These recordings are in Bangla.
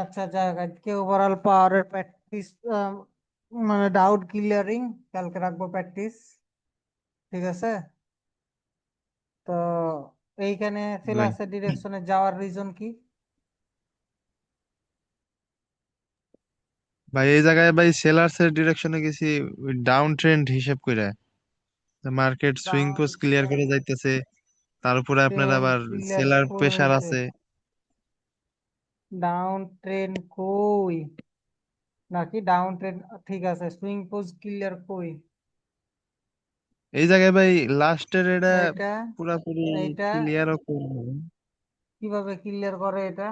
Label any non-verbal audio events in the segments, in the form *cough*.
আচ্ছা যাক আজকে ওভারঅল পাওয়ারের প্র্যাকটিস মানে ডাউট ক্লিয়ারিং কালকে রাখব প্র্যাকটিস ঠিক আছে? তো এইখানে সিলাসের ডিরেকশনে যাওয়ার রিজন কি? ভাই এই জায়গায় ভাই সেলার্স এর ডিরেকশনে গেছি ডাউন ট্রেন্ড হিসাব করে। মার্কেট সুইং পোস্ট ক্লিয়ার করে যাইতেছে তার উপরে আপনার আবার সেলার প্রেসার? আছে। ডাউন ট্রেন কই নাকি ডাউন ট্রেন ঠিক আছে সুইং পোজ ক্লিয়ার কই এই জায়গায় ভাই লাস্টের এটা এটা পুরাপুরি এইটা ক্লিয়ারও করব কীভাবে ক্লিয়ার করে এটা?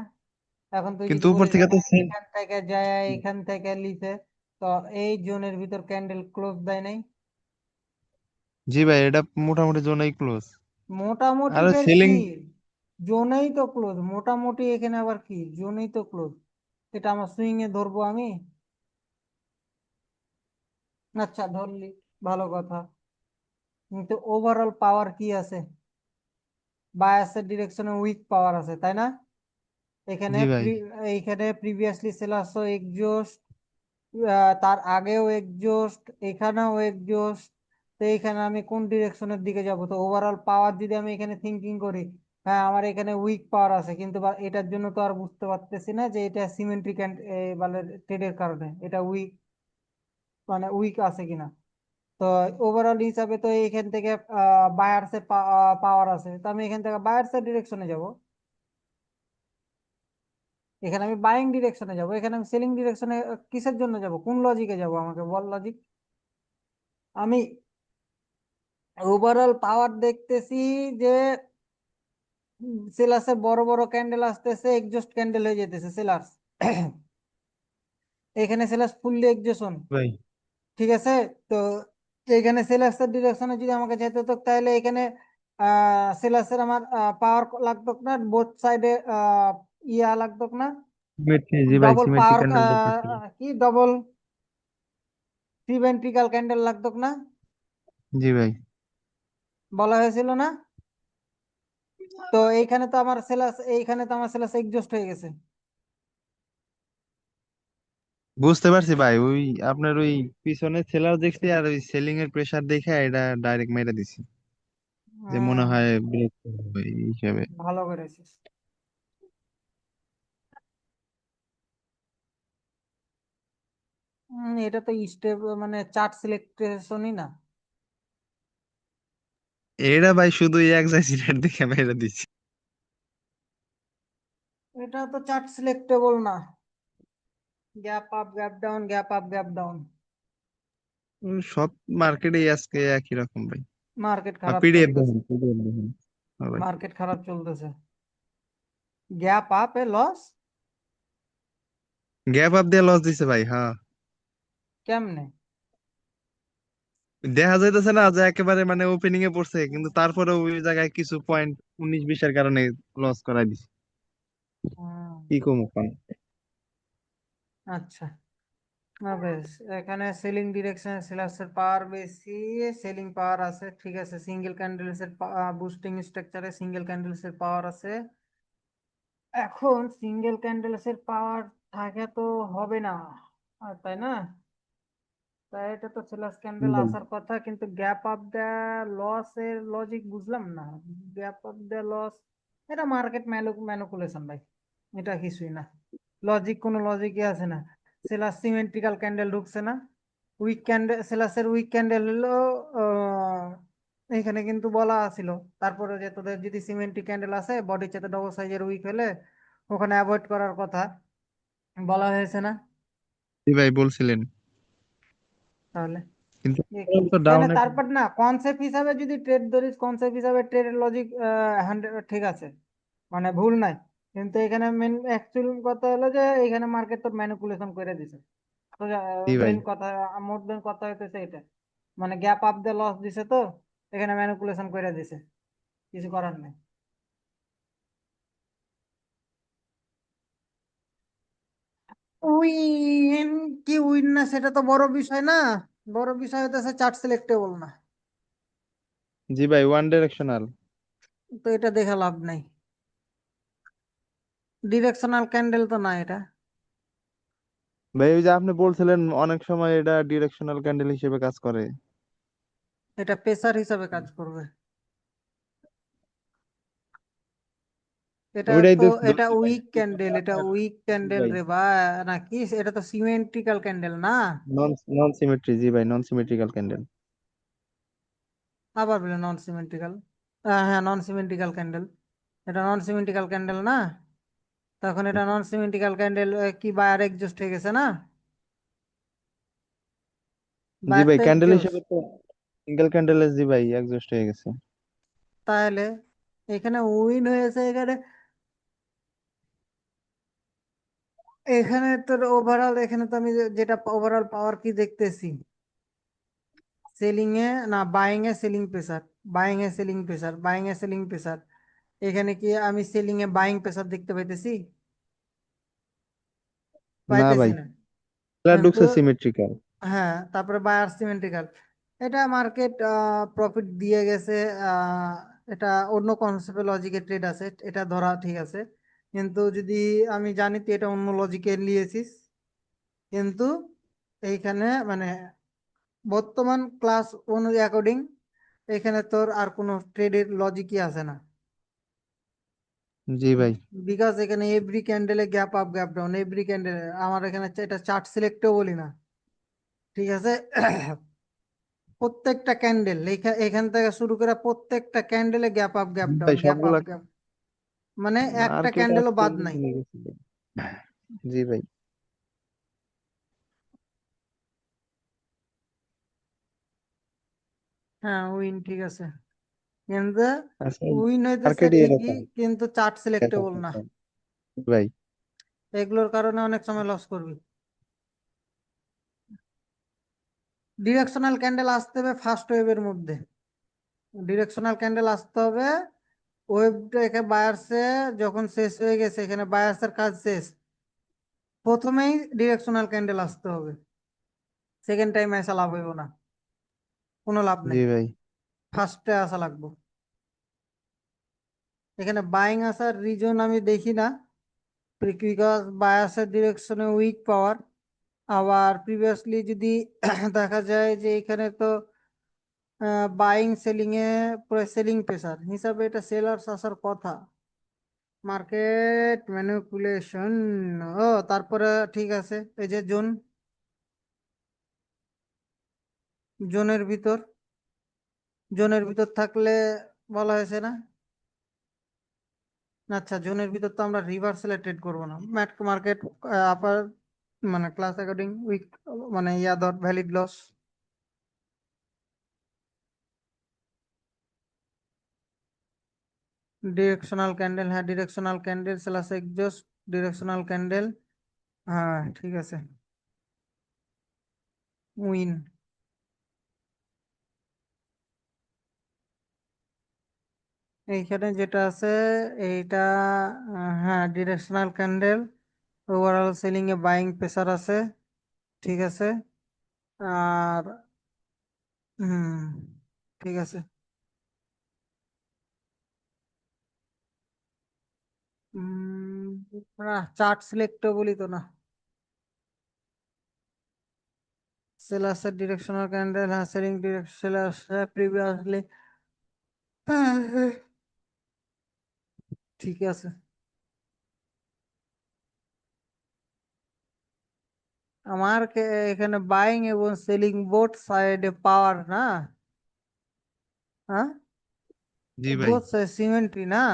এখন তুই কিন্তু যদি উপর বলিস থেকে তো same- এখান থেকে যায় এখান থেকে লিছে তো এই জোনের ভিতর ক্যান্ডেল ক্লোজ দেয় নাই? জি ভাই এটা মোটামুটি জোনেই ক্লোজ মোটামুটি আরও ফের সেলিং কি জোনেই তো ক্লোজ মোটামুটি এখানে আবার কি? জোনেই তো ক্লোজ এটা আমার সুইং এ ধরবো আমি। আচ্ছা ধরলি ভালো কথা। কিন্তু ওভারঅল পাওয়ার কি আছে? বায়াসের ডিরেকশনে উইক পাওয়ার আছে তাই না? এখানে এইখানে প্রিভিয়াসলি সেলার্স এক্সজস্ট তার আগেও এক্সজস্ট এখানেও এক্সজস্ট তো এখানে আমি কোন ডিরেকশনের দিকে যাব? তো ওভারঅল পাওয়ার যদি আমি এখানে থিঙ্কিং করি হ্যাঁ আমার এখানে উইক পাওয়ার আছে, কিন্তু এটার জন্য তো আর বুঝতে পারতেছি না যে এটা সিমেট্রিক মানে ট্রেডের কারণে, এটা উইক মানে উইক আছে কিনা। তো ওভারঅল হিসাবে তো এখান থেকে বায়ার্সের পাওয়ার আছে। তো আমি এখান থেকে বায়ার্সের ডিরেকশনে যাব। এখানে আমি বাইং ডিরেকশনে যাব। এখানে আমি সেলিং ডিরেকশনে কিসের জন্য যাব? কোন লজিকে যাব আমাকে? বল লজিক আমি ওভারঅল পাওয়ার দেখতেছি যে সেলার্সের বড় বড় ক্যান্ডেল আসতেছে এক্সজস্ট ক্যান্ডেল হয়ে যেতেছে সেলার্স *coughs* এখানে সেলার্স ফুললি এক্সজশন ভাই ঠিক আছে? তো এখানে সেলার্সের ডিরেকশনে যদি আমাকে যেতে হতো তাহলে এখানে সেলার্সের আমার পাওয়ার লাগতো না বোথ সাইডে ইয়া লাগতো না। ডবল পাওয়ার কি? ডবল সিমেট্রিক্যাল ক্যান্ডেল লাগতো না? জি ভাই। বলা হয়েছিল না? তো এইখানে তো আমার সেলাস এইখানে তো আমার সেলাস এক্সজস্ট হয়ে গেছে। বুঝতে পারছি ভাই ওই আপনার ওই পিছনে সেলার দেখছি আর ওই সেলিং এর প্রেসার দেখে এটা ডাইরেক্ট মেরে দিছি। যে মনে হয় ব্রেক হবে এই হিসাবে। ভালো করেছিস। এটা তো স্টেপ মানে চার্ট সিলেকশনই না। এটা ভাই শুধু এক জায়গায় দেখে মেরে দিছি এটা তো চার্ট সিলেক্টেবল না। Gap up gap down gap up gap down. সব মার্কেটেই আজকে একই রকম ভাই। মার্কেট খারাপ পিডিএফ চলতেছে। দেখুন পিডিএফ দেখুন। হ্যাঁ ভাই। মার্কেট খারাপ চলতেছে। গ্যাপ আপ এ লস? গ্যাপ আপ দিয়ে লস দিছে ভাই হ্যাঁ। কেমনে? দেখা যাইতেছে না যে একেবারে মানে ওপেনিং এ পড়ছে কিন্তু তারপরে ওই জায়গায় কিছু পয়েন্ট উনিশ বিশের কারণে লস করাই দিছে। কি কম আচ্ছা। না বেশ এখানে সেলিং ডিরেকশন সেলার্সের পাওয়ার বেশি সেলিং পাওয়ার আছে ঠিক আছে সিঙ্গেল ক্যান্ডেলস এর বুস্টিং স্ট্রাকচারে সিঙ্গেল ক্যান্ডেলস এর পাওয়ার আছে। এখন সিঙ্গেল ক্যান্ডেলস এর পাওয়ার থাকে তো হবে না তাই না? তাই এটা তো সেলার্স ক্যান্ডেল আসার কথা কিন্তু গ্যাপ অফ দ্য লস এর লজিক বুঝলাম না। গ্যাপ অফ দ্য লস এটা মার্কেট ম্যানুপুলেশন ভাই। এটা কিছুই না। লজিক কোনো লজিকই আছে না। সেলার সিমেন্ট্রিক্যাল ক্যান্ডেল ঢুকছে না। উইক ক্যান্ডেল সেলাসের উইক ক্যান্ডেল হলো এখানে কিন্তু বলা ছিল তারপরে যে তোদের যদি সিমেন্ট্রিক ক্যান্ডেল আসে বডির চাতে ডবল সাইজের উইক হলে ওখানে অ্যাভয়েড করার কথা। বলা হয়েছে না? জি ভাই বলছিলেন। তাহলে। কিন্তু তারপর না কনসেপ্ট হিসাবে যদি ট্রেড ধরিস কনসেপ্ট হিসাবে ট্রেডের লজিক ঠিক আছে। মানে ভুল নাই। কিন্তু এখানে মেন অ্যাকচুয়াল কথা হলো যে এখানে মার্কেট তো ম্যানিপুলেশন করে দিছে। তো মেন কথা মোর দেন কথা হইতেছে এটা। মানে গ্যাপ আপ দ্য লস দিছে তো এখানে ম্যানিপুলেশন করে দিছে। কিছু করার নেই। উইন কি উইন না সেটা তো বড় বিষয় না। বড় বিষয় হইতেছে চার্ট সিলেক্টেবল না। জি ভাই ওয়ান ডিরেকশনাল তো এটা দেখে লাভ নাই। ডিরেকশনাল ক্যান্ডেল তো না এটা। ভাই ওই যে আপনি বলছিলেন অনেক সময় এটা ডিরেকশনাল ক্যান্ডেল হিসেবে কাজ করে। এটা প্রেসার হিসাবে কাজ করবে। এটা তো এটা উইক ক্যান্ডেল এটা উইক ক্যান্ডেল রে বা নাকি এটা তো সিমেন্ট্রিক্যাল ক্যান্ডেল না? নন নন সিমেট্রি জি ভাই নন সিমেট্রিক্যাল ক্যান্ডেল আবার বলে নন সিমেন্ট্রিক্যাল হ্যাঁ নন সিমেন্ট্রিক্যাল ক্যান্ডেল এটা নন সিমেন্ট্রিক্যাল ক্যান্ডেল না? তখন এটা নন সিমেন্ট্রিক্যাল ক্যান্ডেল কি বায়ার এক্সজস্ট হয়ে গেছে না? জি ভাই ক্যান্ডেল হিসেবে তো সিঙ্গেল ক্যান্ডেল জি ভাই এক্সস্ট হয়ে গেছে। তাহলে এখানে উইন হয়েছে এখানে এখানে তোর ওভারঅল এখানে তো আমি যেটা ওভারঅল পাওয়ার কি দেখতেছি? সেলিং এ না বাইং এ সেলিং প্রেসার বাইং এ সেলিং প্রেসার বাইং এ সেলিং প্রেসার এখানে কি আমি সেলিং এ বাইং প্রেসার দেখতে পাইতেছি? না ভাই। ঢুকছে সিমেট্রিক্যাল হ্যাঁ তারপরে বায়ার সিমেন্ট্রিক্যাল এটা মার্কেট প্রফিট দিয়ে গেছে এটা অন্য কনসেপ্টে লজিকের ট্রেড আছে এটা ধরা ঠিক আছে। কিন্তু যদি আমি জানি তুই এটা অন্য লজিকে নিয়েছিস কিন্তু এইখানে মানে বর্তমান ক্লাস অনুযায়ী অ্যাকর্ডিং এখানে তোর আর কোনো ট্রেডের লজিকই আছে না। জি ভাই। বিকজ এখানে every ক্যান্ডেলে gap up gap down every ক্যান্ডেলে আমার এখানে এটা চার্ট সিলেক্টও বলি না। ঠিক আছে? প্রত্যেকটা ক্যান্ডেল এখান থেকে শুরু করে প্রত্যেকটা ক্যান্ডেলে gap up gap down gap up gap মানে একটা ক্যান্ডেলও বাদ নাই। জি ভাই। হ্যাঁ উইন ঠিক আছে। কিন্তু উইন হইতেছে ঠিকই কিন্তু চার্ট সিলেক্টেবল না। ভাই। এগুলোর কারণে অনেক সময় লস করবি। ডিরেকশনাল ক্যান্ডেল আসতে হবে ফার্স্ট ওয়েভের মধ্যে। ডিরেকশনাল ক্যান্ডেল আসতে হবে ওয়েবটা এখানে বায়ার্সে যখন শেষ হয়ে গেছে এখানে বায়ার্সের কাজ শেষ। প্রথমেই ডিরেকশনাল ক্যান্ডেল আসতে হবে। সেকেন্ড টাইম আসা লাভ হইব না। কোনো লাভ নেই। ভাই। ফার্স্টে আসা লাগবো। এখানে বাইং আসার রিজন আমি দেখি না। বিকজ বায়াসের ডিরেকশনে উইক পাওয়ার আবার প্রিভিয়াসলি যদি দেখা যায় যে এখানে তো বাইং সেলিং এ সেলিং প্রেসার হিসাবে এটা সেলার্স আসার কথা। মার্কেট ম্যানিপুলেশন ও, তারপরে ঠিক আছে, এই যে জোন জোনের ভিতর। জোনের ভিতর থাকলে বলা হয়েছে না? আচ্ছা জোনের ভিতর তো আমরা রিভার্সালে ট্রেড করব না। ম্যাট মার্কেট আপার মানে ক্লাস অ্যাকর্ডিং উইক মানে ইয়া ধর ভ্যালিড লস ডিরেকশনাল ক্যান্ডেল হ্যাঁ directional candle slash exhaust directional candle হ্যাঁ ঠিক আছে। উইন এইখানে যেটা আছে, এইটা হ্যাঁ ডিরেকশনাল ক্যান্ডেল ওভারঅল সেলিং এ বাইং প্রেসার আছে, ঠিক আছে। আর, হুম, ঠিক আছে। চার্ট সিলেক্ট বলি তো না। সেলার্সের ডিরেকশনাল ক্যান্ডেল হ্যাঁ সেলিং ডিরেকশন সেলার্স প্রিভিয়াসলি ঠিক আছে। আমার এখানে বাইং এবং সেলিং বোথ সাইডে পাওয়ার না? হ্যাঁ? জি ভাই। বোথ সিমেন্ট্রি না?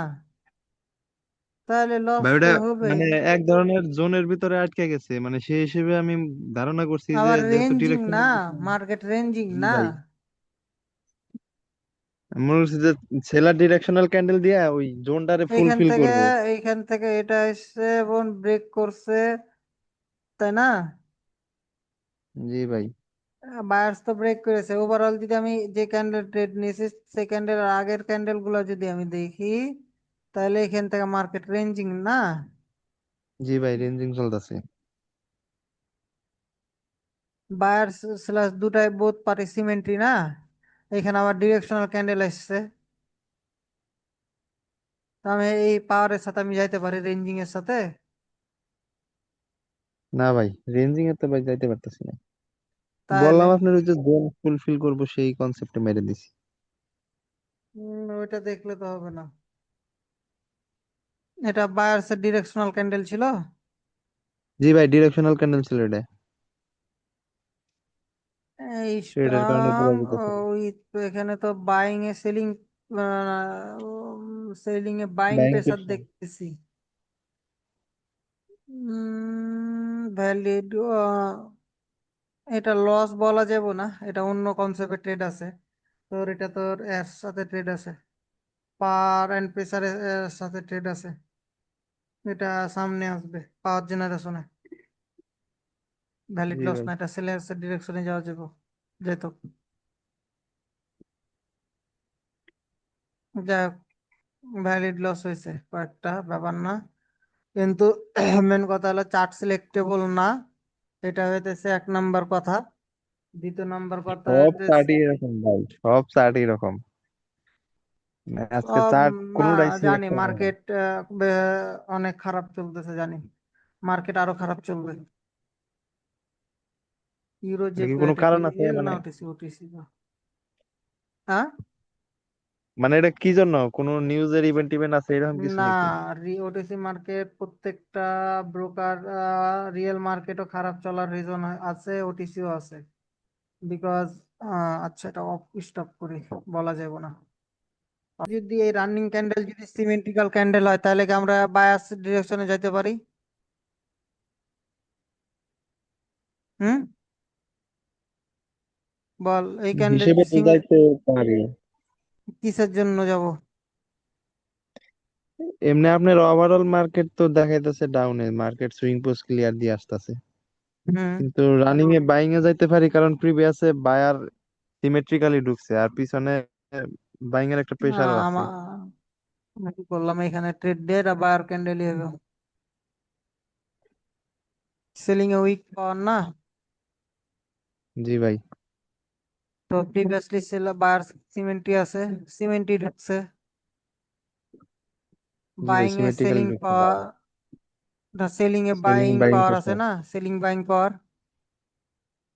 তাহলে লস ভাই তো ওটা হবে। মানে এক ধরনের জোনের ভিতরে আটকে গেছে। মানে সেই হিসেবে আমি ধারণা করছি যে আবার যেহেতু রেঞ্জিং না ডিরেকশনাল মার্কেট রেঞ্জিং না। ভাই মনে হচ্ছে যে সেলার ডিরেকশনাল ক্যান্ডেল দিয়ে ওই জোনটারে এইখান ফুলফিল থেকে করব। এইখান থেকে এটা এসছে এবং ব্রেক করছে তাই না? জি ভাই। বায়ার্স তো ব্রেক করেছে। ওভারঅল যদি আমি যে ক্যান্ডেল ট্রেড নিয়েছি সেই ক্যান্ডেল আগের ক্যান্ডেলগুলো যদি আমি দেখি তাহলে এখান থেকে মার্কেট রেঞ্জিং না? জি ভাই রেঞ্জিং চলতেছে। বায়ার্স স্ল্যাশ দুটাই বোথ পার্টি সিমেন্ট্রি না? এখানে আবার ডিরেকশনাল ক্যান্ডেল এসছে তো আমি এই পাওয়ারের সাথে আমি যাইতে পারি রেঞ্জিং এর সাথে? না ভাই রেঞ্জিং এ তো ভাই যাইতে পারতেছি না। তাহলে বললাম আপনার ওই যে জোন ফুলফিল করব সেই কনসেপ্টে মেরে দিছি। ওইটা দেখলে তো হবে না। এটা বায়ার্সের ডিরেকশনাল ক্যান্ডেল ছিল? জি ভাই ডিরেকশনাল ক্যান্ডেল ছিল এটা। এই সেটার কারণে এখানে তো বাইং এ সেলিং সেলিং এ বাইং প্রেসার দেখতেছি। ভ্যালিড এটা লস বলা যাবে না এটা অন্য কনসেপ্টে ট্রেড আছে। তোর এটা তোর এর সাথে ট্রেড আছে। পার এন্ড প্রেসারের সাথে ট্রেড আছে। এটা সামনে আসবে পাওয়ার জেনারেশনে ভ্যালিড লস না এটা সেলের ডিরেকশনে যাওয়া যাবে যেত যাই হোক ভ্যালিড লস হয়েছে কয়েকটা ব্যাপার না। কিন্তু মেন কথা হলো চার্ট সিলেক্টেবল না এটা হইতেছে এক নাম্বার কথা। দ্বিতীয় নাম্বার কথা সব চার্টই এরকম ভাই সব চার্টই এরকম। আজকে সব চার্ট না জানি মার্কেট অনেক খারাপ চলতেছে জানি। মার্কেট আরও খারাপ চলবে। ইউরো যে কোনো কারণ আছে মানে? ওটিসি ওটিসি হ্যাঁ? মানে এটা কি জন্য? কোনো নিউজের ইভেন্ট টিভেন্ট আছে এরকম কিছু না নাকি? ওটিসি মার্কেট প্রত্যেকটা ব্রোকার রিয়েল মার্কেটও খারাপ চলার রিজন আছে ওটিসিও আছে। বিকজ আচ্ছা এটা অফ স্টপ করি বলা যাবে না। যদি এই রানিং ক্যান্ডেল যদি সিমেন্ট্রিক্যাল ক্যান্ডেল হয় তাহলে কি আমরা বায়াস ডিরেকশনে যেতে পারি? হুম? বল এই ক্যান্ডেল পারি। কিসের জন্য যাব? এমনি আপনার ওভারঅল মার্কেট তো দেখাইতেছে ডাউনে মার্কেট সুইং পোস্ট ক্লিয়ার দিয়ে আসতেছে। হুম। কিন্তু রানিং এ বাইং এ যাইতে পারি কারণ প্রিভিয়াসে বায়ার সিমেট্রিক্যালি ঢুকছে আর পিছনে বাইং এর একটা প্রেসারও আছে। আমি কি করলাম এখানে ট্রেড ডে আর বায়ার ক্যান্ডেলই হবে সেলিং এ উইক পাওয়ার না? জি ভাই। তো প্রিভিয়াসলি সেল বায়ার সিমেন্টই আছে সিমেন্টই ঢুকছে। বাইং এ সেলিং পাওয়ার সেলিং এ বাইং পাওয়ার আছে না সেলিং বাইং পাওয়ার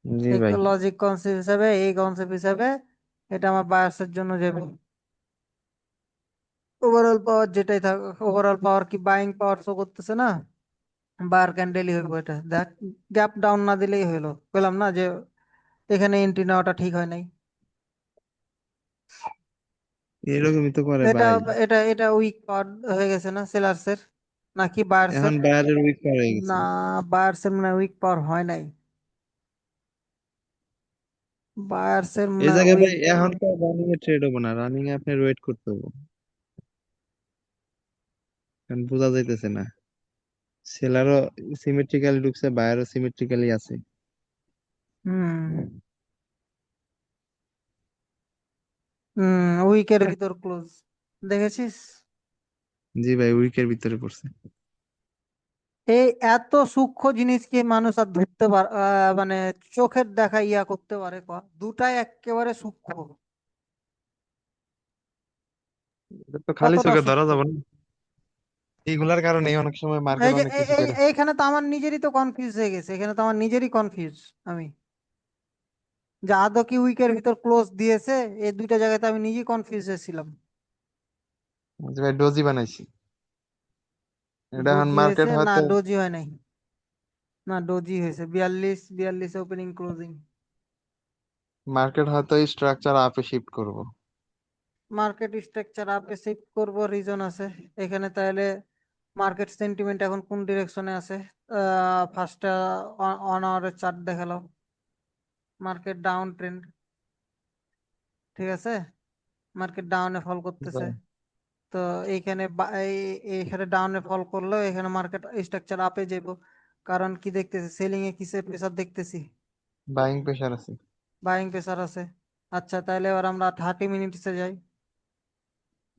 জি ভাই। লজিক কনসেপ্ট হিসাবে এই কনসেপ্ট হিসাবে এটা আমার বায়ার্সের জন্য যাবে ওভারঅল পাওয়ার যেটাই থাক ওভারঅল পাওয়ার কি বাইং পাওয়ার শো করতেছে না? বায়ার ক্যান্ডেলই হইব এটা। দেখ গ্যাপ ডাউন না দিলেই হইল। বললাম না যে এখানে এন্ট্রি নেওয়াটা ঠিক হয় নাই। এরকমই তো করে এটা ভাই এটা এটা উইক পাওয়ার হয়ে গেছে না সেলার্সের নাকি বায়ার্সের এখন বায়ারের উইক পাওয়ার হয়ে গেছে। না বায়ার্সের মানে উইক পাওয়ার হয় নাই। বায়ার্সের এই জায়গায় ভাই এখন তো রানিং এ ট্রেড হব না রানিং এ আপনার ওয়েট করতে হবে। কারণ বোঝা যাইতেছে না। সেলারও সিমেট্রিক্যালি ঢুকছে বায়ারও সিমেট্রিক্যালি আছে। হুম। হুম উইকের ভিতর ক্লোজ দেখেছিস? জি ভাই উইকের ভিতরে পড়ছে এই এত সূক্ষ্ম জিনিস কি মানুষ আর ধরতে পার মানে চোখের দেখা ইয়া করতে পারে দুটাই একেবারে সূক্ষ্ম। তো খালি কতটা চোখে ধরা যাবে না। এইগুলার কারণে অনেক সময় এই মার্কেট যে অনেক কিছু এই- করে। এইখানে তো আমার নিজেরই তো কনফিউজ হয়ে গেছে। এখানে তো আমার নিজেরই কনফিউজ আমি। যে আদৌ কি উইকের ভিতর ক্লোজ দিয়েছে? এই দুইটা জায়গাতে আমি নিজেই কনফিউজ হয়েছিলাম। ডোজি বানাইছি। এটা এখন ডোজি মার্কেট হয়েছে না হয়তো ডোজি হয় নাই। না ডোজি হয়েছে বিয়াল্লিশ বিয়াল্লিশ ওপেনিং ক্লোজিং মার্কেট হয়তো স্ট্রাকচার আপে শিফট করব। মার্কেট স্ট্রাকচার আপে শিফট করব রিজন আছে। এখানে তাহলে মার্কেট সেন্টিমেন্ট এখন কোন ডিরেকশনে আছে? ফার্স্টটা অন আওয়ারের চার্ট দেখালাম। মার্কেট ডাউন ট্রেন্ড ঠিক আছে? মার্কেট ডাউনে ফল করতেছে। তো এইখানে এইখানে ডাউনে ফল করলেও এখানে মার্কেট স্ট্রাকচার আপে যাব কারণ কি দেখতেছি? সেলিং এ কিসের প্রেসার দেখতেছি? বাইং প্রেসার আছে। বাইং প্রেসার আছে। আচ্ছা তাহলে এবার আমরা থার্টি মিনিটসে যাই।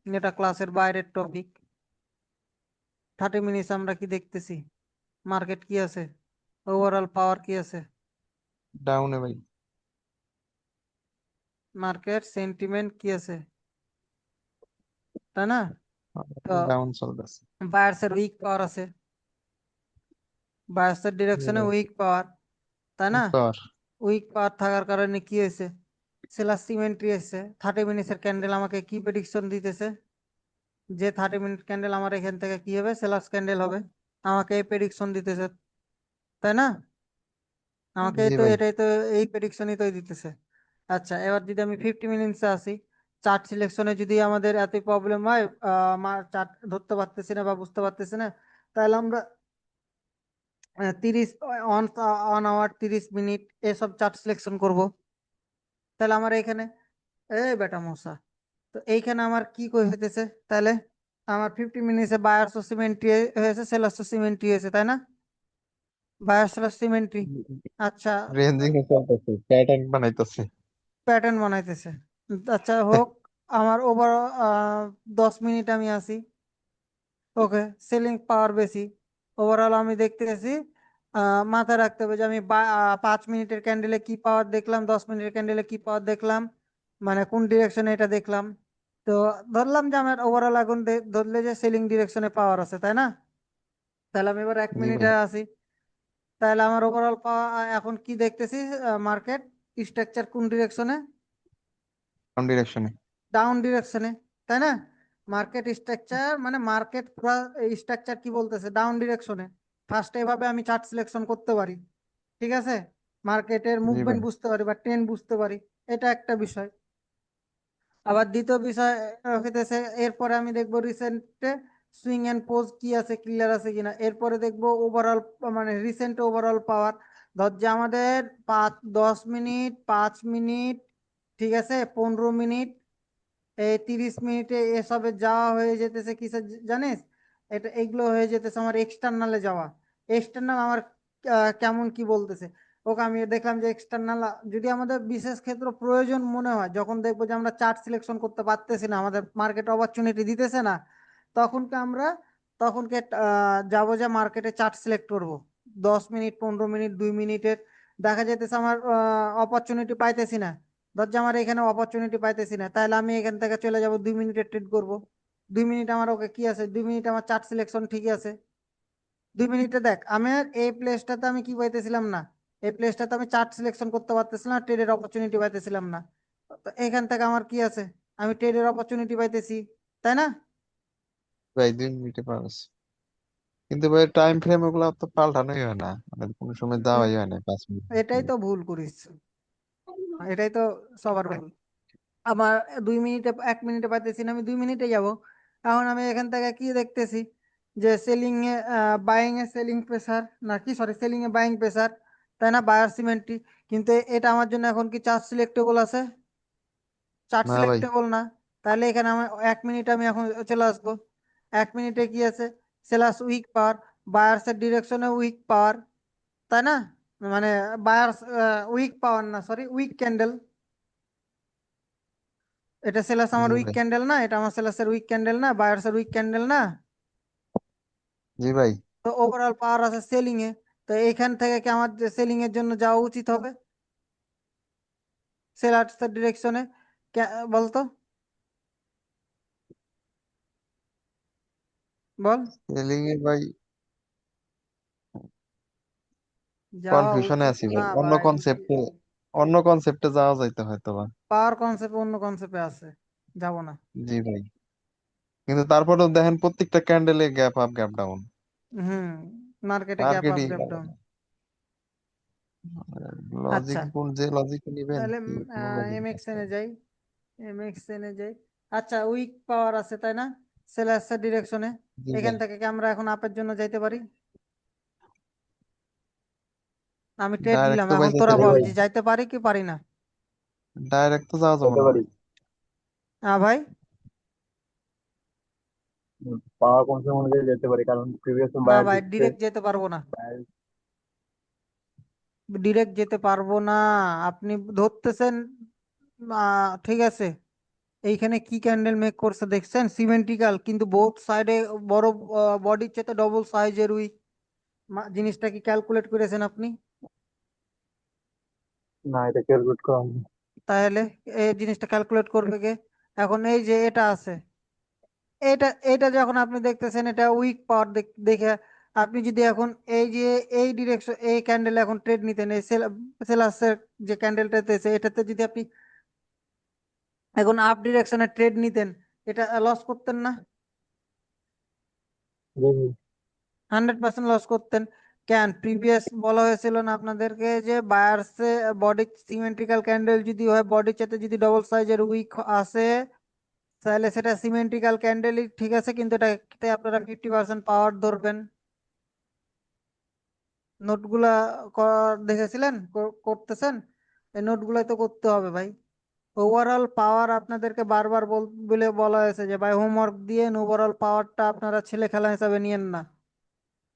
এটা ক্লাসের বাইরের টপিক থার্টি মিনিটস আমরা কি দেখতেছি? মার্কেট কি আছে? ওভারঅল পাওয়ার কি আছে? ডাউনে ভাই। মার্কেট সেন্টিমেন্ট কি আছে? তাই না? তো ডাউন চলতেছে। বায়ার্সের উইক পাওয়ার আছে। বায়াসের ডিরেকশনে উইক পাওয়ার তাই না? উইক পাওয়ার থাকার কারণে কি হয়েছে? সিমেন্ট্রি এসছে থার্টি মিনিটসের ক্যান্ডেল আমাকে কি প্রেডিকশন দিতেছে? যে থার্টি মিনিট ক্যান্ডেল আমার এখান থেকে কি হবে? সেলার্স ক্যান্ডেল হবে। আমাকে এই প্রেডিকশন দিতেছে তাই না? আমাকে তো। এটাই তো এই প্রেডিকশনই তো দিতেছে। আচ্ছা এবার যদি আমি ফিফটি মিনিটসে আসি চার্ট সিলেকশনে যদি আমাদের এত প্রবলেম হয় চার্ট ধরতে পারতেছি না বা বুঝতে পারতেছি না তাহলে আমরা তিরিশ অন অন আওয়ার তিরিশ মিনিট এসব চার্ট সিলেকশন করব। তাহলে আমার এখানে এই বেটা মশা তো এইখানে আমার কি কই হইতেছে? তাহলে আমার ফিফটি মিনিটসে বায়ার্স সিমেন্ট্রি হয়েছে সেলার্স সিমেন্ট্রি হয়েছে তাই না? বায়ার্স সিমেন্ট্রি আচ্ছা। রেঞ্জিং প্যাটার্ন বানাইতেছে। প্যাটার্ন বানাইতেছে। আচ্ছা হোক। আমার ওভার দশ মিনিট আমি আসি ওকে সেলিং পাওয়ার বেশি। ওভারঅল আমি দেখতেছি মাথায় রাখতে হবে যে আমি পাঁচ মিনিটের ক্যান্ডেলে কি পাওয়ার দেখলাম দশ মিনিটের ক্যান্ডেলে কি পাওয়ার দেখলাম মানে কোন ডিরেকশনে এটা দেখলাম। তো ধরলাম যে আমার ওভারঅল এখন ধরলে যে সেলিং ডিরেকশনে পাওয়ার আছে তাই না? তাহলে আমি এবার এক মিনিটে আসি তাহলে আমার ওভারঅল পাওয়া এখন কি দেখতেছি মার্কেট স্ট্রাকচার কোন ডিরেকশনে কোন ডিরেকশনে ডাউন ডিরেকশনে তাই না? মার্কেট স্ট্রাকচার মানে মার্কেট পুরো স্ট্রাকচার কি বলতেছে? ডাউন ডিরেকশনে ফার্স্ট এভাবে আমি চার্ট সিলেকশন করতে পারি। ঠিক আছে? মার্কেটের মুভমেন্ট বুঝতে পারি বা ট্রেন্ড বুঝতে পারি। এটা একটা বিষয়। আবার দ্বিতীয় বিষয় হইতেছে এরপরে আমি দেখব রিসেন্টে সুইং এন্ড পোজ কি আছে ক্লিয়ার আছে কিনা। এরপরে দেখব ওভারঅল মানে রিসেন্ট ওভারঅল পাওয়ার ধর যে আমাদের পাঁচ দশ মিনিট পাঁচ মিনিট ঠিক আছে? পনেরো মিনিট এই তিরিশ মিনিটে এসবে যাওয়া হয়ে যেতেছে কিসে জানিস? এটা, এগুলো হয়ে যেতেছে আমার এক্সটার্নালে যাওয়া। এক্সটার্নাল আমার কেমন কি বলতেছে? ওকে আমি দেখলাম যে এক্সটার্নাল যদি আমাদের বিশেষ ক্ষেত্র প্রয়োজন মনে হয়, যখন দেখব যে আমরা চার্ট সিলেকশন করতে পারতেছি না, আমাদের মার্কেট অপরচুনিটি দিতেছে না তখনকে আমরা তখনকে যাব যে মার্কেটে চার্ট সিলেক্ট করব। দশ মিনিট, পনেরো মিনিট, দুই মিনিটের, দেখা যেতেছে আমার অপরচুনিটি পাইতেছি না। ধর যে আমার এখানে অপরচুনিটি পাইতেছি না। তাহলে আমি এখান থেকে চলে যাব দুই মিনিটের ট্রেড করব। দুই মিনিট আমার ওকে কি আছে? দুই মিনিট আমার চার্ট সিলেকশন ঠিকই আছে। দুই মিনিটে দেখ আমার এই প্লেসটাতে আমি কি পাইতেছিলাম না? এই প্লেসটাতে আমি চার্ট সিলেকশন করতে পারতেছিলাম না ট্রেডের অপরচুনিটি পাইতেছিলাম না। তো এখান থেকে আমার কি আছে? আমি ট্রেডের অপরচুনিটি পাইতেছি তাই না? ভাই দুই মিনিটে পাস কিন্তু ভাই টাইম ফ্রেম ওগুলো তো পাল্টানোই হয় না। মানে কোনো সময় দেওয়াই হয় না পাঁচ মিনিট। এটাই তো ভুল করিস। এটাই তো সবার ভুল আমার দুই মিনিটে এক মিনিটে পাইতেছি না আমি দুই মিনিটে যাব। এখন আমি এখান থেকে কি দেখতেছি? যে সেলিং এ বাইং এ সেলিং প্রেসার না কি সরি সেলিং এ বাইং প্রেসার তাই না? বায়ার সিমেন্ট্রি কিন্তু এটা আমার জন্য এখন কি চার্ট সিলেক্টেবল আছে? চার্ট না ভাই। সিলেক্টেবল না। তাহলে এখানে আমার এক মিনিট আমি এখন চলে আসব। এক মিনিটে কি আছে? সেলাস উইক পাওয়ার বায়ার্সের ডিরেকশনে উইক পাওয়ার তাই না? মানে বায়ার্স উইক পাওয়ার না সরি উইক ক্যান্ডেল এটা সেলাস আমার উইক ক্যান্ডেল না এটা আমার সেলাসের উইক ক্যান্ডেল না বায়ার্স এর উইক ক্যান্ডেল না। জি ভাই। তো ওভারঅল পাওয়ার আছে সেলিং এ তো এইখান থেকে কি আমার সেলিং এর জন্য যাওয়া উচিত হবে? সেলার্স এর ডিরেকশনে বলতো? বল। সেলিং এ ভাই যাওয়া কনফিউশনে আছি না ভাই। অন্য ভাই। কনসেপ্টে অন্য কনসেপ্টে যাওয়া যাইতে হয়তো বা পাওয়ার কনসেপ্ট অন্য কনসেপ্টে আছে। যাব না। জি ভাই। কিন্তু তারপরেও দেখেন প্রত্যেকটা ক্যান্ডেলে গ্যাপ আপ গ্যাপ ডাউন হুম মার্কেটে গ্যাপ আপ মার্কেটই গ্যাপ ডাউন লজিক আচ্ছা। কোন যে লজিক নিবেন তাহলে কি কোনো লজিক এমএক্স এনে যাই। এমএক্স এনে যাই। আচ্ছা উইক পাওয়ার আছে তাই না? সেলার্সের ডিরেকশনে জি এখান ভাই। থেকে কি আমরা এখন আপের জন্য যাইতে পারি? আমি ট্রেড ডাইরেক্ট দিলাম তো ভাই এখন যেতে তোরা বল পারি যে যাইতে পারি কি পারি না? ডাইরেক্ট তো যাওয়া যাবে যেতে না। পারি। হ্যাঁ ভাই। পাওয়ার কনসেপ্ট অনুযায়ী যেতে পারি কারণ প্রিভিয়াস না বায়ার ভাই দিচ্ছে। ডিরেক্ট যেতে পারব না। ডিরেক্ট যেতে পারব না। আপনি ধরতেছেন আহ, ঠিক আছে। এইখানে কি ক্যান্ডেল মেক করছে দেখছেন? সিমেন্টিক্যাল কিন্তু বোথ সাইডে বড় বডির চেয়ে ডবল সাইজের উইক জিনিসটা কি ক্যালকুলেট করেছেন আপনি? না এটা ক্যালকুলেট করা হয়নি। তাহলে এই জিনিসটা ক্যালকুলেট করবে কে? এখন এই যে এটা আছে এটা এটা যখন আপনি দেখতেছেন এটা উইক পাওয়ার দেখে আপনি যদি এখন এই যে এই ডিরেকশন এই ক্যান্ডেল এখন ট্রেড নিতেন এই সেলাসের যে ক্যান্ডেলটাতে এটাতে যদি আপনি এখন আপ ডিরেকশনে ট্রেড নিতেন এটা লস করতেন না? হান্ড্রেড পার্সেন্ট লস করতেন। কেন প্রিভিয়াস বলা হয়েছিল না আপনাদেরকে যে বায়ার্সে বডি সিমেন্ট্রিক্যাল ক্যান্ডেল যদি হয় বডির চাইতে যদি ডবল সাইজের উইক আসে, তাহলে সেটা সিমেন্ট্রিক্যাল ক্যান্ডেলই ঠিক আছে, কিন্তু এটাতে আপনারা ফিফটি পার্সেন্ট পাওয়ার ধরবেন। নোটগুলা দেখেছিলেন? কর- করতেছেন? এই নোটগুলাই তো করতে হবে ভাই। ওভারঅল পাওয়ার আপনাদেরকে বারবার বলে, বলা হয়েছে যে, ভাই হোমওয়ার্ক দিয়ে ওভারঅল পাওয়ারটা আপনারা ছেলে খেলা হিসাবে নিয়েন না।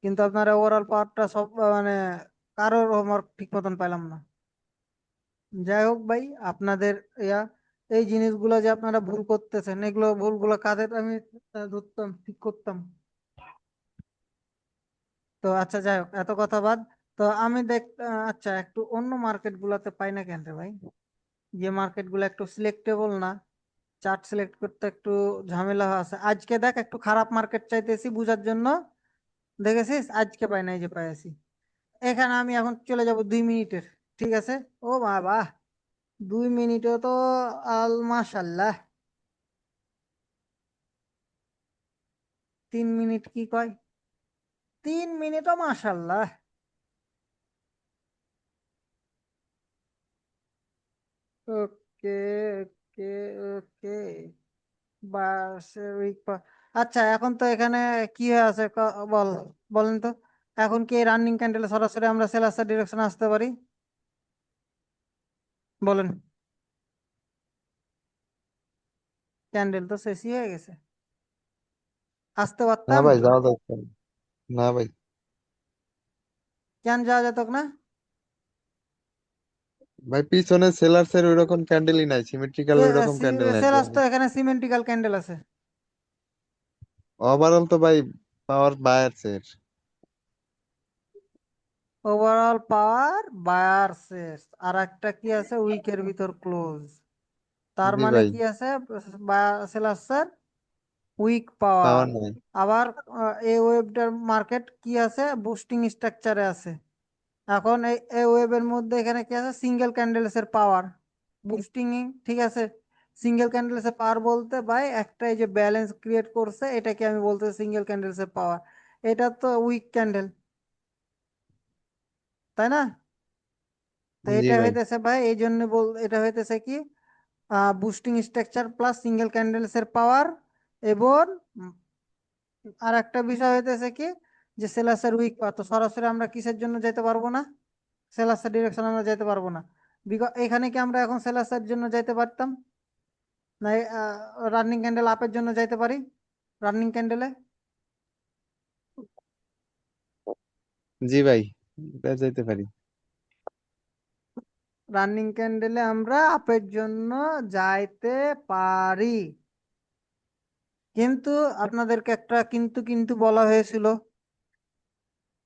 কিন্তু আপনারা ওভারঅল পাওয়ারটা সব মানে কারোর হোমওয়ার্ক ঠিক মতন পেলাম না। যাই হোক ভাই, আপনাদের ইয়া, এই জিনিসগুলো যে আপনারা ভুল করতেছেন, এগুলো ভুলগুলো কাদের? আমি ধরতাম, ঠিক করতাম। তো আচ্ছা যাই হোক, এত কথা বাদ। তো আমি দেখ আচ্ছা একটু অন্য মার্কেট গুলাতে পাই না কেন রে ভাই? যে মার্কেটগুলো একটু সিলেক্টেবল না চার্ট সিলেক্ট করতে একটু ঝামেলা আছে। আজকে দেখ, একটু খারাপ মার্কেট চাইতেছি বুঝার জন্য। দেখেছিস? আজকে পাই নাই যে পাই আছি। এখানে আমি এখন চলে যাব দুই মিনিটের, ঠিক আছে? ও বাবা, দুই মিনিটে তো আল মাশাল্লাহ। তিন মিনিট কি কয়? তিন মিনিটও মাশাল্লাহ। ওকে ওকে ওকে। বাস আচ্ছা এখন তো এখানে কি হয়ে আছে? বল বলেন তো। এখন কি রানিং ক্যান্ডেলে সরাসরি আমরা সেলাসের ডিরেকশন আসতে পারি? বলেন। ক্যান্ডেল তো শেষই হয়ে গেছে। আসতে না পারতাম ভাই যাওয়া যাচ্ছে না। না ভাই। কেন যাওয়া যেত না। ভাই পিছনে সেলার্স এর ওইরকম ক্যান্ডেলই নাই সিমেট্রিক্যাল ওইরকম ক্যান্ডেল নাই সেলাস তো। এখানে সিমেন্টিক্যাল ক্যান্ডেল আছে। ওভারঅল তো ভাই পাওয়ার বায়ার্স এর ওভারঅল পাওয়ার বায়ার্সের। আর একটা কি আছে? উইকের ভিতর ক্লোজ তার জি মানে ভাই। কি আছে? সেলাসের উইক পাওয়ার পাওয়ার নাই। আবার আহ, এই ওয়েবটার মার্কেট কি আছে? বুস্টিং স্ট্রাকচারে আছে। এখন এই এই ওয়েবের মধ্যে এখানে কি আছে? সিঙ্গেল ক্যান্ডেলস এর পাওয়ার বুস্টিং ঠিক আছে? সিঙ্গেল ক্যান্ডেলস পাওয়ার বলতে ভাই একটা এই যে ব্যালেন্স ক্রিয়েট করছে এটাকে আমি বলতে সিঙ্গেল ক্যান্ডেলস পাওয়ার এটা তো উইক ক্যান্ডেল তাই না? তো এটা হইতেছে ভাই এই জন্য বল এটা হইতেছে কি? Boosting structure plus single candles এর পাওয়ার এবং আর একটা বিষয় হইতেছে কি? যে সেলাসের উইক পাওয়ার তো সরাসরি আমরা কিসের জন্য যেতে পারব না? সেলাসের ডিরেকশন আমরা যেতে পারব না। বিকজ এখানে কি আমরা এখন সেলাসের জন্য যাইতে পারতাম? না রানিং ক্যান্ডেল আপের জন্য যাইতে পারি? রানিং ক্যান্ডেলে জি ভাই যাইতে পারি। রানিং ক্যান্ডেলে আমরা আপের জন্য যাইতে পারি। কিন্তু আপনাদেরকে একটা কিন্তু কিন্তু বলা হয়েছিল।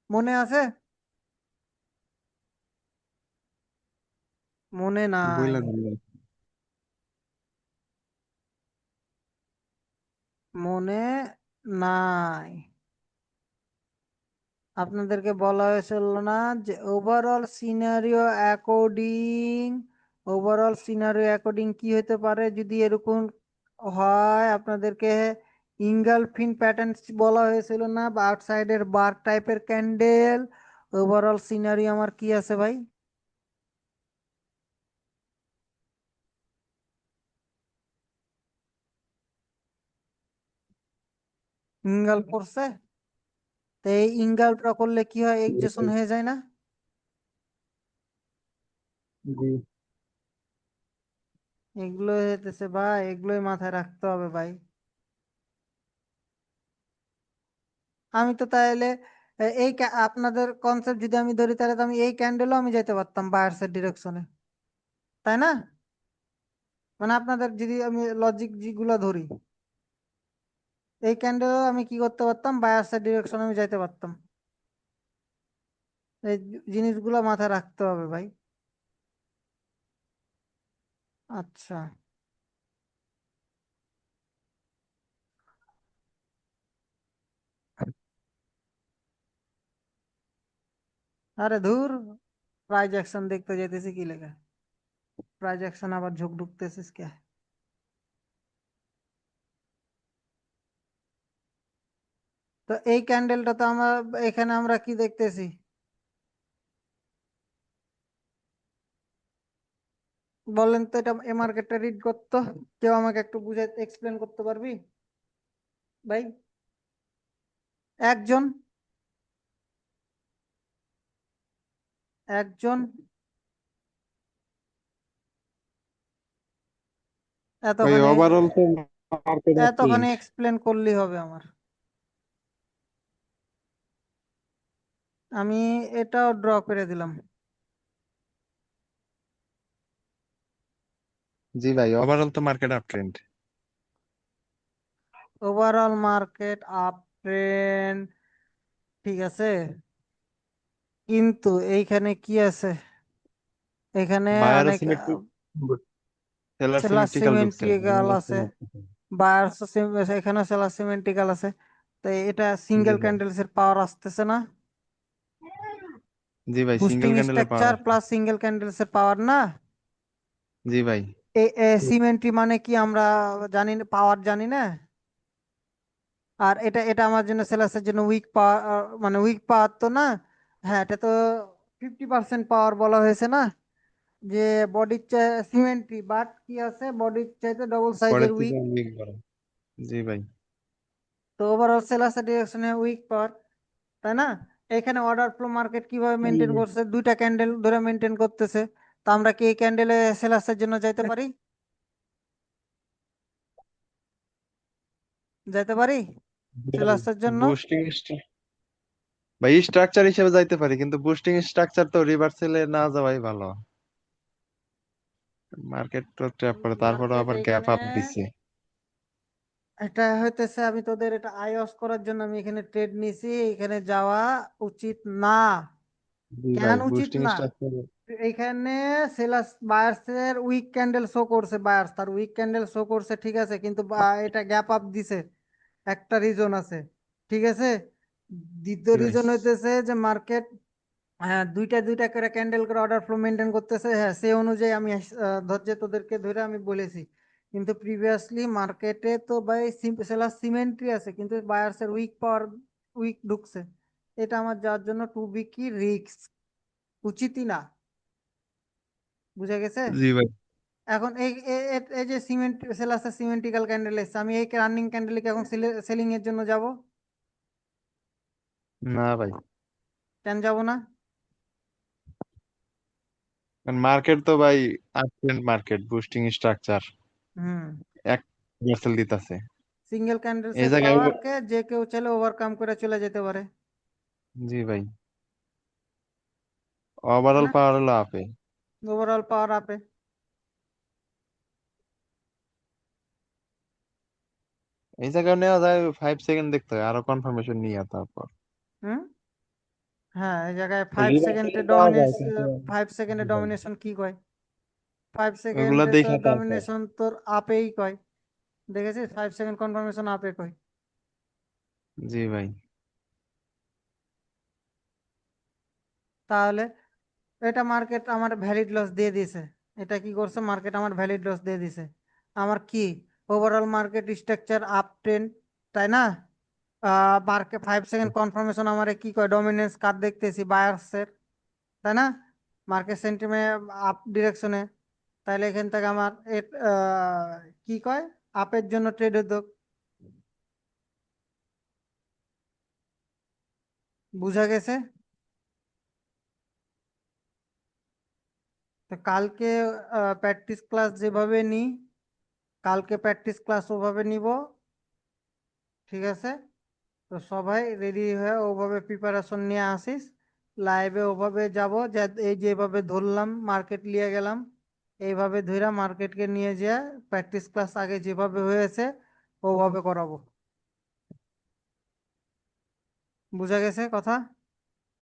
মনে আছে? মনে নাই বইলা দিন ভাই। মনে নাই। আপনাদেরকে বলা হয়েছিল না যে overall scenario according overall scenario according কি হতে পারে? যদি এরকম হয়, আপনাদেরকে ইঙ্গালফিন প্যাটার্ন বলা হয়েছিল না? বা আউটসাইডের বার টাইপের ক্যান্ডেল ওভারঅল সিনারিও আমার কি আছে ভাই? ইঙ্গাল পড়ছে তো এই ইঙ্গালটা করলে কি হয়? এক্সেশন হয়ে যায় না? এগুলো হইতেছে ভাই এগুলোই মাথায় রাখতে হবে ভাই। আমি তো তাহলে এই আপনাদের কনসেপ্ট যদি আমি ধরি তাহলে তো আমি এই ক্যান্ডেলও আমি যেতে পারতাম বায়ার্সের ডিরেকশনে তাই না? মানে আপনাদের যদি আমি লজিক যেগুলো ধরি। এই ক্যান্ডেলও আমি কি করতে পারতাম? বায়ার্সের ডিরেকশনে আমি যাইতে পারতাম। এই জি- জিনিসগুলো মাথায় রাখতে হবে ভাই। আচ্ছা। আরে ধুর প্রাইজ অ্যাকশন দেখতে যেতেছি কি লেখা প্রাইজ অ্যাকশন আবার ঝোঁক ঢুকতেছিস কে? তো এই ক্যান্ডেলটা তো আমরা এখানে আমরা কি দেখতেছি? বলেন তো এটা এ মার্কেটটা রিড করতো। কেউ আমাকে একটু বুঝে এক্সপ্লেন করতে পারবি? ভাই? একজন? একজন? এতখানি এতখানি এক্সপ্লেন করলেই হবে আমার। আমি এটাও ড্র করে দিলাম। জি ভাই ওভারঅল তো market up trend overall market up trend ঠিক আছে? কিন্তু এইখানে কি আছে? এখানে বায়ার অনেক সেলার সিমেন্টিক্যাল আছে। বায়ার এখানে সেলার সিমেন্টিক্যাল আছে। তো এটা সিঙ্গেল। ক্যান্ডেলস এর পাওয়ার আসতেছে না। জি ভাই সিঙ্গেল ক্যান্ডেলের স্ট্রাকচার প্লাস সিঙ্গেল ক্যান্ডেলস এর পাওয়ার না? জি ভাই। সিমেন্ট্রি মানে কি আমরা জানি না পাওয়ার জানি না? আর এটা এটা আমার জন্য সেলাসের জন্য উইক পাওয়ার মানে উইক পাওয়ার তো না? হ্যাঁ এটা তো ফিফটি পার্সেন্ট পাওয়ার বলা হয়েছে না? যে বডির চেয়ে সিমেন্ট্রি বাট কি আছে? বডির চাইতে ডবল সাইজের উইক উইক জি ভাই। তো ওভারঅল সেলাসের ডিরেকশনে উইক পাওয়ার তাই না? এখানে অর্ডার ফ্লো মার্কেট কীভাবে মেনটেন করছে? দুইটা ক্যান্ডেল ধরে মেনটেন করতেছে। তো আমরা কি এই ক্যান্ডেলে সেলাসের জন্য যাইতে পারি? যাইতে পারি? সেলাসের জন্য? বুস্টিং ভাই স্ট্রাকচার হিসেবে যাইতে পারি কিন্তু বুস্টিং স্ট্রাকচার তো রিভার্সালে না যাওয়াই ভালো। মার্কেট তো ট্র্যাপ করে তারপরে আবার গ্যাপ আপ দিছে। এটা হইতেছে আমি তোদের এটা আইওস করার জন্য আমি এখানে ট্রেড নিছি এখানে যাওয়া উচিত না। কেন উচিত না? এইখানে সেলাস বায়ার্স এর উইক ক্যান্ডেল শো করছে বায়ার্স তার উইক ক্যান্ডেল শো করছে ঠিক আছে কিন্তু এটা গ্যাপ আপ দিছে। একটা রিজন আছে ঠিক আছে? দ্বিতীয় রিজন হইতেছে যে মার্কেট হ্যাঁ দুইটা দুইটা করে ক্যান্ডেল করে অর্ডার ফ্লো মেনটেন করতেছে। হ্যাঁ সেই অনুযায়ী আমি ধৈর্য তোদেরকে ধরে আমি বলেছি। কিন্তু প্রিভিয়াসলি মার্কেটে তো ভাই সেলার সিমেন্ট্রি আছে কিন্তু বায়ার্স এর উইক পাওয়ার উইক ঢুকছে। এটা আমার যাওয়ার জন্য টু বি কি রিস্ক উচিতই না। বুঝা গেছে? জি ভাই। এখন এই এই যে সিমেন্ট সেলাসের সিমেন্টিক্যাল ক্যান্ডেল এসছে আমি এই রানিং ক্যান্ডেলে কি এখন সেলিং এর জন্য যাব? না ভাই। কেন যাব না? মার্কেট তো ভাই up trend market boosting structure হুম। রিভার্সাল দিতাছে। সিঙ্গেল ক্যান্ডেল এই জায়গায় পাওয়ারকে যে কেউ চাইলে ওভারকাম করে চলে যেতে পারে। জি ভাই। ওভারঅল পাওয়ার হলো আপে। ওভারঅল পাওয়ার আপে। এই জায়গায় নেওয়া যায় ফাইভ সেকেন্ড দেখতে হয় আরও কনফার্মেশন নিয়ে তারপর। হুম? হ্যাঁ এই জায়গায় ফাইভ সেকেন্ডে ডমিনেশন ফাইভ সেকেন্ডে ডমিনেশন কি কয়? ফাইভ সেকেন্ডে তো দেখা তারপর তোর আপেই কয়। দেখেছিস? ফাইভ সেকেন্ড কনফার্মেশন আপে কয়। জি ভাই। তাহলে এটা মার্কেট আমার ভ্যালিড লস দিয়ে দিয়েছে এটা কি করছে? মার্কেট আমার ভ্যালিড লস দিয়ে আমার কি? Overall market structure up trend তাই না? মার্কেট ফাইভ সেকেন্ড কনফার্মেশন আমার কি কয়? ডমিনেন্স কার দেখতেছি বায়ার্সের তাই না? মার্কেট সেন্টিমেন্ট আপ ডিরেকশনে তাহলে এখান থেকে আমার কি কয়? আপের জন্য ট্রেড উদ্যোগ। বুঝা গেছে? তো কালকে প্র্যাকটিস ক্লাস যেভাবে নিই, কালকে প্র্যাকটিস ক্লাস ওভাবে নিব, ঠিক আছে? তো সবাই রেডি হয়ে ওভাবে প্রিপারেশন নিয়ে আসিস। লাইভে ওভাবে যাব, যে, এই যেভাবে ধরলাম মার্কেট নিয়ে গেলাম। এইভাবে ধইরা মার্কেটকে নিয়ে যেয়ে প্র্যাকটিস ক্লাস আগে যেভাবে হয়েছে, ওভাবে করাবো। বুঝা গেছে কথা?